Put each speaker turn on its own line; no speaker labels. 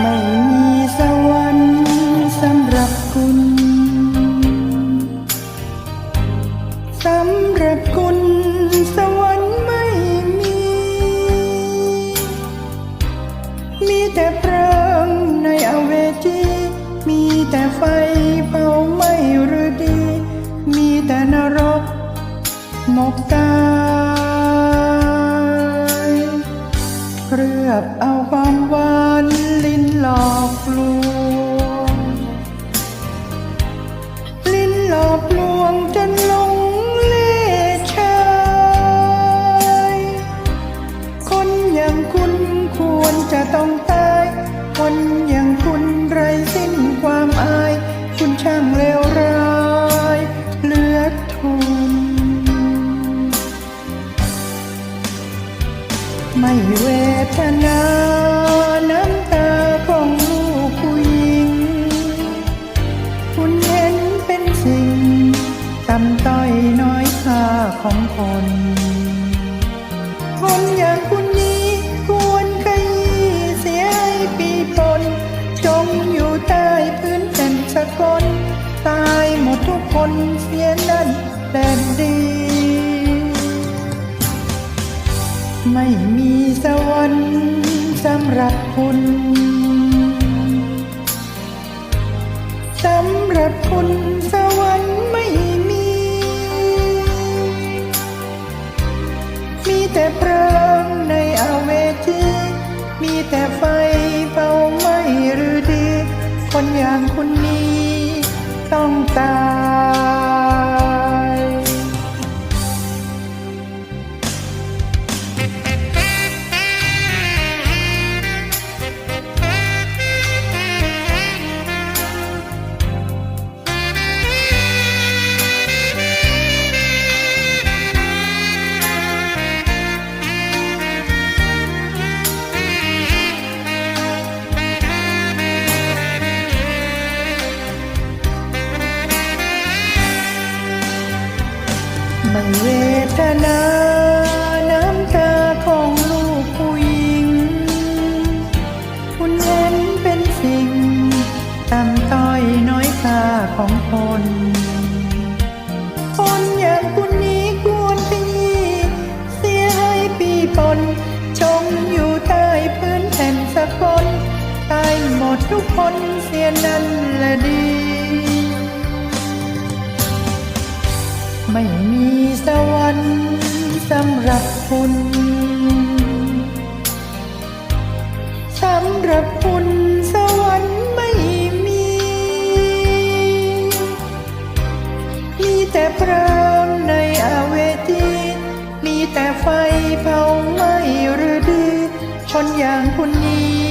ไม่มีสวรรค์สำหรับคุณสำหรับคุณสวรรค์ไม่มี มีแต่เพลิงในอเวจี มีแต่ไฟเผาไม่รู้ดี มีแต่นรกหมกตา เคลือบเอาความหวานลิ้นหลอกลวง ลิ้นหลอกลวงจนหลงเล่ชายคนอย่างคุณควรจะต้อง ต่ำต้อยน้อยค่าของคน คนอย่างคุณนี้ควรขยี้เสียให้ปีปนจมอยู่ใต้พื้นแผ่นสะกลตายหมดทุกคนเสียนั่นแดนดี ไม่มีสวรรค์สำหรับคุณสำหรับคุณส แต่ไฟเป่าไม่หรือดี คนอย่างคุณนี้ต้องตาย ไม่เวทนาน้ำตาของลูกผู้หญิง คุณเห็นเป็นสิ่งต่ำต้อยน้อยค่าของคน คนอย่างคุณนี้ควรขยี้เสียให้ปีปนจมอยู่ใต้พื้นแผ่นสะกลตายหมดทุกคนเสียนั่นแหละดี ไม่มีสวรรค์สำหรับคุณสำหรับคุณสวรรค์ไม่มี มีแต่เพลิงในอเวจีมีแต่ไฟเผาไหม้หรือดี คนอย่างคุณนี้